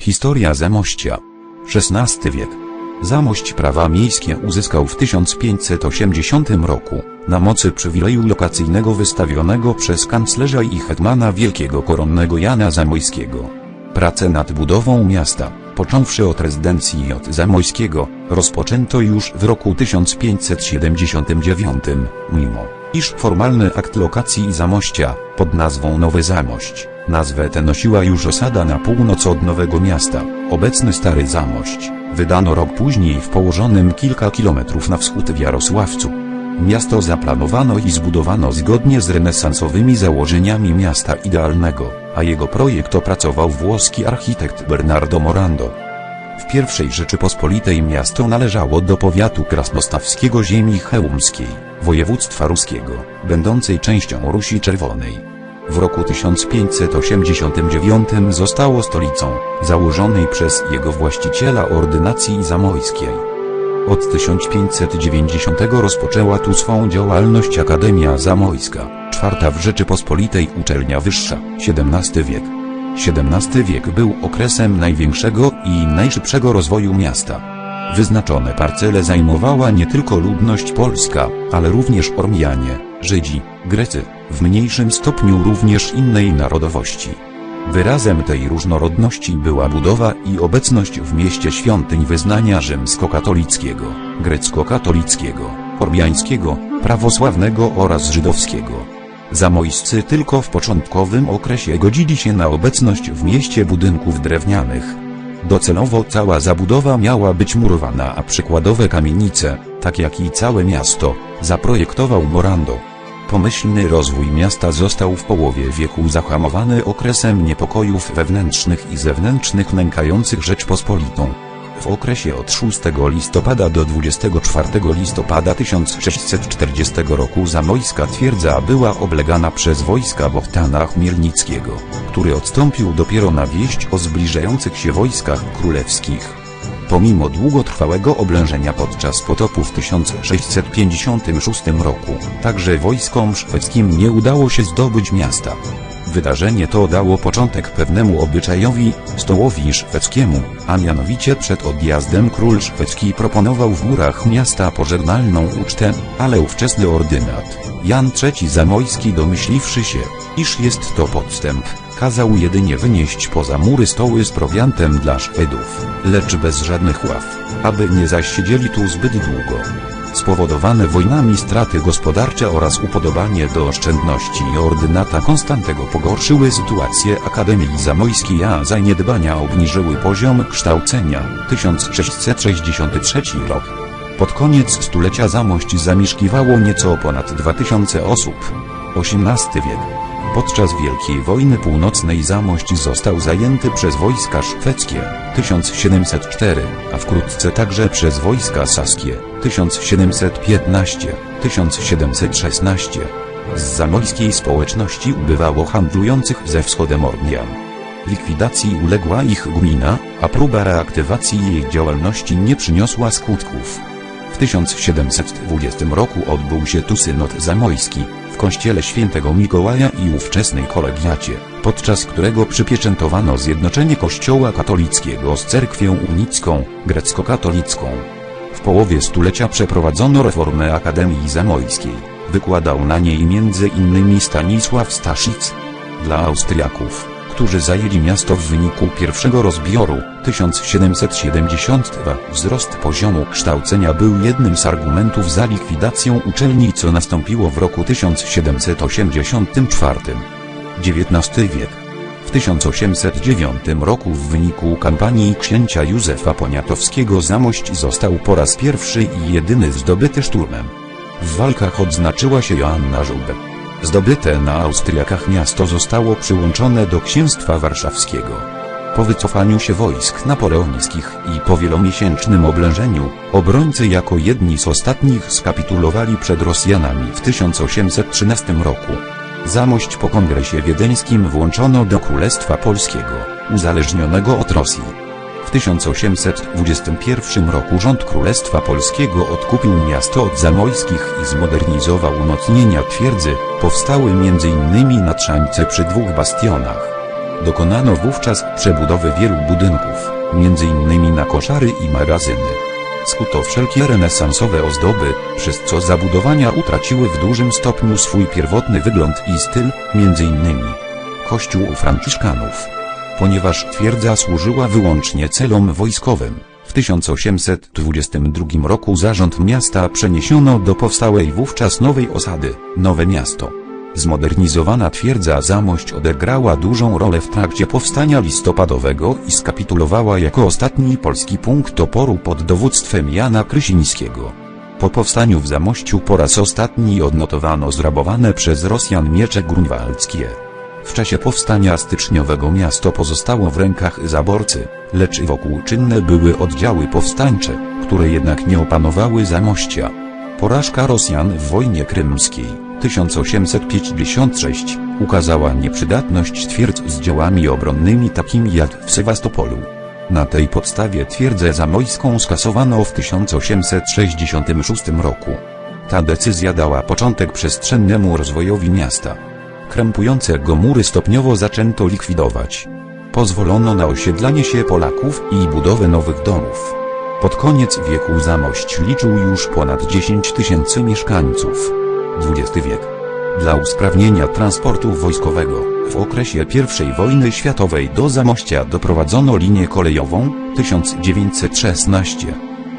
Historia Zamościa. XVI wiek. Zamość prawa miejskie uzyskał w 1580 roku, na mocy przywileju lokacyjnego wystawionego przez kanclerza i hetmana wielkiego koronnego Jana Zamojskiego. Prace nad budową miasta, począwszy od rezydencji J. Zamojskiego, rozpoczęto już w roku 1579, mimo iż formalny akt lokacji Zamościa, pod nazwą Nowy Zamość, nazwę tę nosiła już osada na północ od Nowego Miasta, obecny Stary Zamość, wydano rok później w położonym kilka kilometrów na wschód w Jarosławcu. Miasto zaplanowano i zbudowano zgodnie z renesansowymi założeniami miasta idealnego, a jego projekt opracował włoski architekt Bernardo Morando. W pierwszej Rzeczypospolitej miasto należało do powiatu krasnostawskiego ziemi chełmskiej, województwa ruskiego, będącej częścią Rusi Czerwonej. W roku 1589 zostało stolicą, założonej przez jego właściciela ordynacji zamojskiej. Od 1590 rozpoczęła tu swą działalność Akademia Zamojska, czwarta w Rzeczypospolitej uczelnia wyższa, XVII wiek. XVII wiek był okresem największego i najszybszego rozwoju miasta. Wyznaczone parcele zajmowała nie tylko ludność polska, ale również Ormianie, Żydzi, Grecy, w mniejszym stopniu również innej narodowości. Wyrazem tej różnorodności była budowa i obecność w mieście świątyń wyznania rzymskokatolickiego, grecko-katolickiego, ormiańskiego, prawosławnego oraz żydowskiego. Zamojscy tylko w początkowym okresie godzili się na obecność w mieście budynków drewnianych. Docelowo cała zabudowa miała być murowana, a przykładowe kamienice, tak jak i całe miasto, zaprojektował Morando. Pomyślny rozwój miasta został w połowie wieku zahamowany okresem niepokojów wewnętrznych i zewnętrznych nękających Rzeczpospolitą. W okresie od 6 listopada do 24 listopada 1640 roku zamojska twierdza była oblegana przez wojska Bohtana Chmielnickiego, który odstąpił dopiero na wieść o zbliżających się wojskach królewskich. Pomimo długotrwałego oblężenia podczas potopu w 1656 roku, także wojskom szwedzkim nie udało się zdobyć miasta. Wydarzenie to dało początek pewnemu obyczajowi, stołowi szwedzkiemu, a mianowicie przed odjazdem król szwedzki proponował w murach miasta pożegnalną ucztę, ale ówczesny ordynat, Jan III Zamojski domyśliwszy się, iż jest to podstęp, kazał jedynie wynieść poza mury stoły z prowiantem dla Szwedów, lecz bez żadnych ław, aby nie zasiedzieli tu zbyt długo. Spowodowane wojnami straty gospodarcze oraz upodobanie do oszczędności ordynata Konstantego pogorszyły sytuację Akademii Zamojskiej, a zaniedbania obniżyły poziom kształcenia. 1663 rok. Pod koniec stulecia Zamość zamieszkiwało nieco ponad 2000 osób. XVIII wiek. Podczas Wielkiej Wojny Północnej Zamość został zajęty przez wojska szwedzkie 1704, a wkrótce także przez wojska saskie 1715-1716. Z zamojskiej społeczności ubywało handlujących ze wschodem Ormian. Likwidacji uległa ich gmina, a próba reaktywacji jej działalności nie przyniosła skutków. W 1720 roku odbył się tu synod zamojski, w kościele świętego Mikołaja i ówczesnej kolegiacie, podczas którego przypieczętowano zjednoczenie kościoła katolickiego z cerkwią unicką, grecko-katolicką. W połowie stulecia przeprowadzono reformę Akademii Zamojskiej, wykładał na niej innymi Stanisław Staszic. Dla Austriaków, którzy zajęli miasto w wyniku pierwszego rozbioru 1772 wzrost poziomu kształcenia był jednym z argumentów za likwidacją uczelni co nastąpiło w roku 1784. XIX wiek. W 1809 roku w wyniku kampanii księcia Józefa Poniatowskiego Zamość został po raz pierwszy i jedyny zdobyty szturmem. W walkach odznaczyła się Joanna Żubę. Zdobyte na Austriakach miasto zostało przyłączone do księstwa warszawskiego. Po wycofaniu się wojsk napoleonickich i po wielomiesięcznym oblężeniu, obrońcy jako jedni z ostatnich skapitulowali przed Rosjanami w 1813 roku. Zamość po kongresie wiedeńskim włączono do Królestwa Polskiego, uzależnionego od Rosji. W 1821 roku rząd Królestwa Polskiego odkupił miasto od zamojskich i zmodernizował umocnienia twierdzy, powstały m.in. na Trzańce przy dwóch bastionach. Dokonano wówczas przebudowy wielu budynków, m.in. na koszary i magazyny. Skuto wszelkie renesansowe ozdoby, przez co zabudowania utraciły w dużym stopniu swój pierwotny wygląd i styl, m.in. Kościół Franciszkanów. Ponieważ twierdza służyła wyłącznie celom wojskowym, w 1822 roku zarząd miasta przeniesiono do powstałej wówczas nowej osady, Nowe Miasto. Zmodernizowana twierdza Zamość odegrała dużą rolę w trakcie powstania listopadowego i skapitulowała jako ostatni polski punkt oporu pod dowództwem Jana Krysińskiego. Po powstaniu w Zamościu po raz ostatni odnotowano zrabowane przez Rosjan miecze grunwaldzkie. W czasie powstania styczniowego miasto pozostało w rękach zaborcy, lecz wokół czynne były oddziały powstańcze, które jednak nie opanowały Zamościa. Porażka Rosjan w wojnie krymskiej 1856 ukazała nieprzydatność twierdz z działami obronnymi takimi jak w Sewastopolu. Na tej podstawie twierdzę zamojską skasowano w 1866 roku. Ta decyzja dała początek przestrzennemu rozwojowi miasta. Krępujące go mury stopniowo zaczęto likwidować. Pozwolono na osiedlanie się Polaków i budowę nowych domów. Pod koniec wieku Zamość liczył już ponad 10 tysięcy mieszkańców. XX wiek. Dla usprawnienia transportu wojskowego, w okresie I wojny światowej do Zamościa doprowadzono linię kolejową 1916.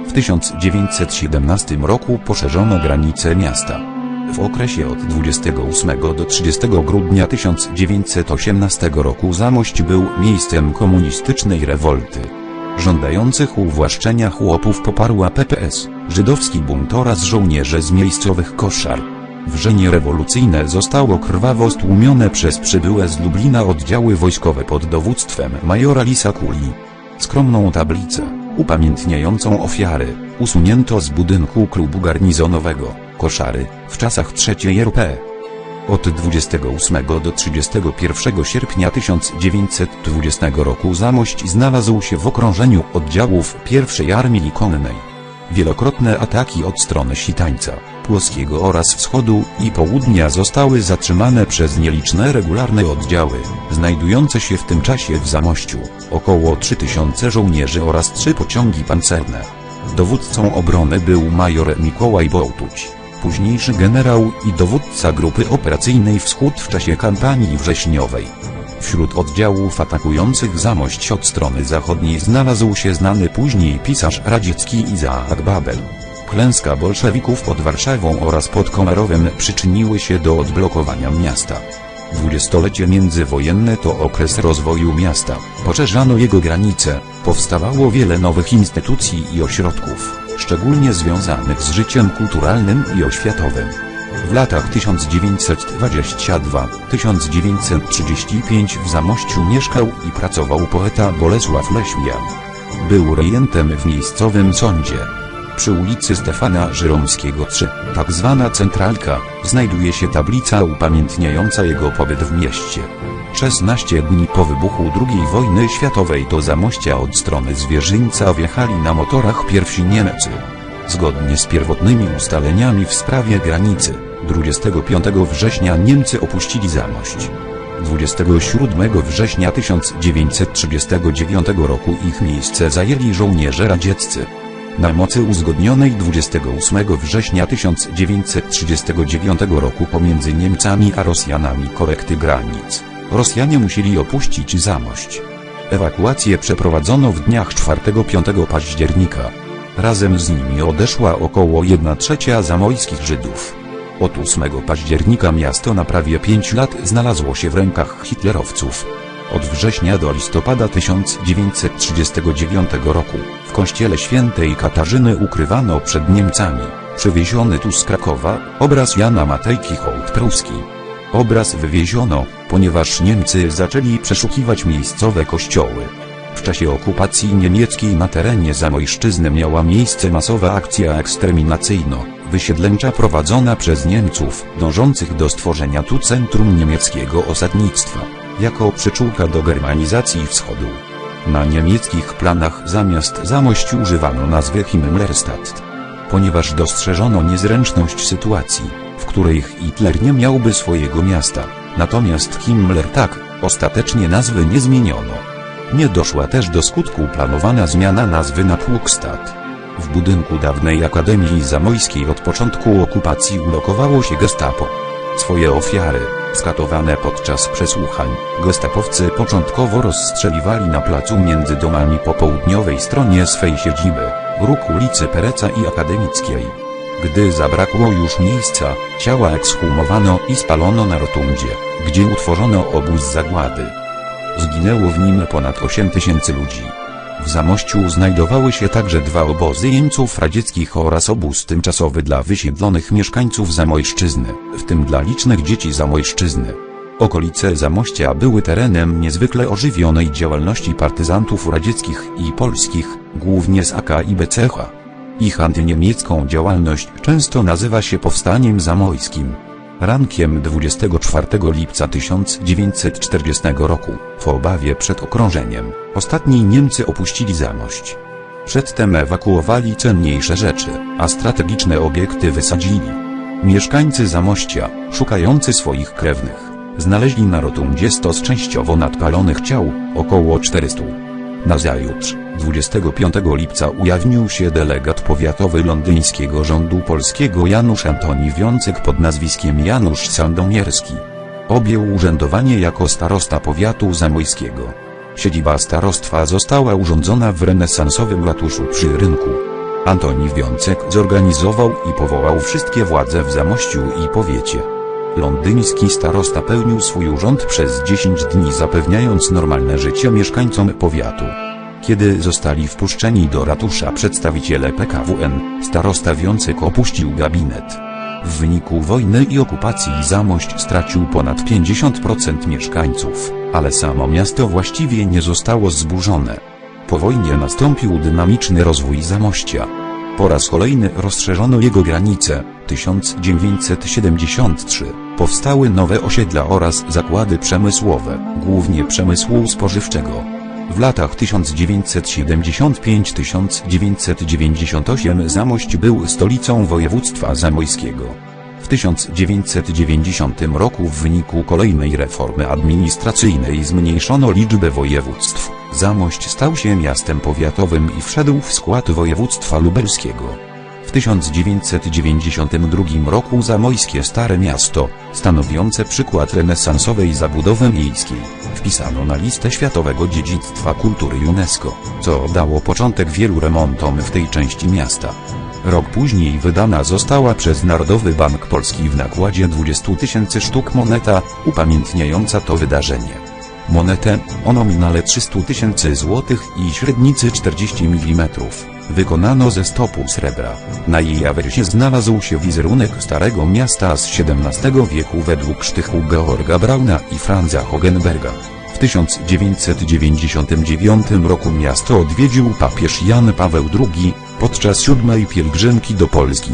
W 1917 roku poszerzono granice miasta. W okresie od 28 do 30 grudnia 1918 roku Zamość był miejscem komunistycznej rewolty. Żądających uwłaszczenia chłopów poparła PPS, żydowski bunt oraz żołnierze z miejscowych koszar. Wrzenie rewolucyjne zostało krwawo stłumione przez przybyłe z Lublina oddziały wojskowe pod dowództwem majora Lisa Kuli. Skromną tablicę, upamiętniającą ofiary, usunięto z budynku klubu garnizonowego, koszary, w czasach III RP. Od 28 do 31 sierpnia 1920 roku Zamość znalazł się w okrążeniu oddziałów I Armii Konnej. Wielokrotne ataki od strony Sitańca, Płoskiego oraz wschodu i południa zostały zatrzymane przez nieliczne regularne oddziały, znajdujące się w tym czasie w Zamościu, około 3000 żołnierzy oraz trzy pociągi pancerne. Dowódcą obrony był major Mikołaj Bołtuć, późniejszy generał i dowódca grupy operacyjnej Wschód w czasie kampanii wrześniowej. Wśród oddziałów atakujących Zamość od strony zachodniej znalazł się znany później pisarz radziecki Izaak Babel. Klęska bolszewików pod Warszawą oraz pod Komarowem przyczyniły się do odblokowania miasta. Dwudziestolecie międzywojenne to okres rozwoju miasta, poszerzano jego granice, powstawało wiele nowych instytucji i ośrodków, szczególnie związanych z życiem kulturalnym i oświatowym. W latach 1922-1935 w Zamościu mieszkał i pracował poeta Bolesław Leśmian. Był rejentem w miejscowym sądzie. Przy ulicy Stefana Żyromskiego 3, tak zwana centralka, znajduje się tablica upamiętniająca jego pobyt w mieście. 16 dni po wybuchu II wojny światowej do Zamościa od strony Zwierzyńca wjechali na motorach pierwsi Niemcy. Zgodnie z pierwotnymi ustaleniami w sprawie granicy, 25 września Niemcy opuścili Zamość. 27 września 1939 roku ich miejsce zajęli żołnierze radzieccy. Na mocy uzgodnionej 28 września 1939 roku pomiędzy Niemcami a Rosjanami korekty granic, Rosjanie musieli opuścić Zamość. Ewakuację przeprowadzono w dniach 4-5 października. Razem z nimi odeszła około 1 trzecia zamojskich Żydów. Od 8 października miasto na prawie 5 lat znalazło się w rękach hitlerowców. Od września do listopada 1939 roku w kościele świętej Katarzyny ukrywano przed Niemcami, przywieziony tu z Krakowa, obraz Jana Matejki hołd pruski. Obraz wywieziono, ponieważ Niemcy zaczęli przeszukiwać miejscowe kościoły. W czasie okupacji niemieckiej na terenie Zamojszczyzny miała miejsce masowa akcja eksterminacyjno-wysiedleńcza prowadzona przez Niemców, dążących do stworzenia tu centrum niemieckiego osadnictwa, jako przyczółka do germanizacji wschodu. Na niemieckich planach zamiast Zamość używano nazwy Himmlerstadt. Ponieważ dostrzeżono niezręczność sytuacji, w której Hitler nie miałby swojego miasta, natomiast Himmler tak, Ostatecznie nazwy nie zmieniono. Nie doszła też do skutku planowana zmiana nazwy na Pługstad. W budynku dawnej Akademii Zamojskiej od początku okupacji ulokowało się gestapo. Swoje ofiary, skatowane podczas przesłuchań, gestapowcy początkowo rozstrzeliwali na placu między domami po południowej stronie swej siedziby, róg ulicy Pereca i Akademickiej. Gdy zabrakło już miejsca, ciała ekshumowano i spalono na rotundzie, gdzie utworzono obóz zagłady. Zginęło w nim ponad 8 tysięcy ludzi. W Zamościu znajdowały się także dwa obozy jeńców radzieckich oraz obóz tymczasowy dla wysiedlonych mieszkańców Zamojszczyzny, w tym dla licznych dzieci Zamojszczyzny. Okolice Zamościa były terenem niezwykle ożywionej działalności partyzantów radzieckich i polskich, głównie z AK i BCH. Ich antyniemiecką działalność często nazywa się Powstaniem Zamojskim. Rankiem 24 lipca 1940 roku, w obawie przed okrążeniem, ostatni Niemcy opuścili Zamość. Przedtem ewakuowali cenniejsze rzeczy, a strategiczne obiekty wysadzili. Mieszkańcy Zamościa, szukający swoich krewnych, znaleźli na rotundzie stos częściowo nadpalonych ciał, około 400. Nazajutrz, 25 lipca ujawnił się delegat powiatowy londyńskiego rządu polskiego Janusz Antoni Wiącek pod nazwiskiem Janusz Sandomierski. Objął urzędowanie jako starosta powiatu zamojskiego. Siedziba starostwa została urządzona w renesansowym ratuszu przy rynku. Antoni Wiącek zorganizował i powołał wszystkie władze w Zamościu i powiecie. Londyński starosta pełnił swój urząd przez 10 dni zapewniając normalne życie mieszkańcom powiatu. Kiedy zostali wpuszczeni do ratusza przedstawiciele PKWN, starosta Wiącek opuścił gabinet. W wyniku wojny i okupacji Zamość stracił ponad 50% mieszkańców, ale samo miasto właściwie nie zostało zburzone. Po wojnie nastąpił dynamiczny rozwój Zamościa. Po raz kolejny rozszerzono jego granice. 1973 powstały nowe osiedla oraz zakłady przemysłowe, głównie przemysłu spożywczego. W latach 1995-1998 Zamość był stolicą województwa zamojskiego. W 1990 roku w wyniku kolejnej reformy administracyjnej zmniejszono liczbę województw. Zamość stał się miastem powiatowym i wszedł w skład województwa lubelskiego. W 1992 roku Zamojskie Stare Miasto, stanowiące przykład renesansowej zabudowy miejskiej, wpisano na listę Światowego Dziedzictwa Kultury UNESCO, co dało początek wielu remontom w tej części miasta. Rok później wydana została przez Narodowy Bank Polski w nakładzie 20 tysięcy sztuk moneta, upamiętniająca to wydarzenie. Monetę, o nominale 300 tysięcy złotych i średnicy 40 mm, wykonano ze stopu srebra. Na jej awersie znalazł się wizerunek Starego Miasta z XVII wieku według sztychu Georga Brauna i Franza Hogenberga. W 1999 roku miasto odwiedził papież Jan Paweł II, podczas siódmej pielgrzymki do Polski.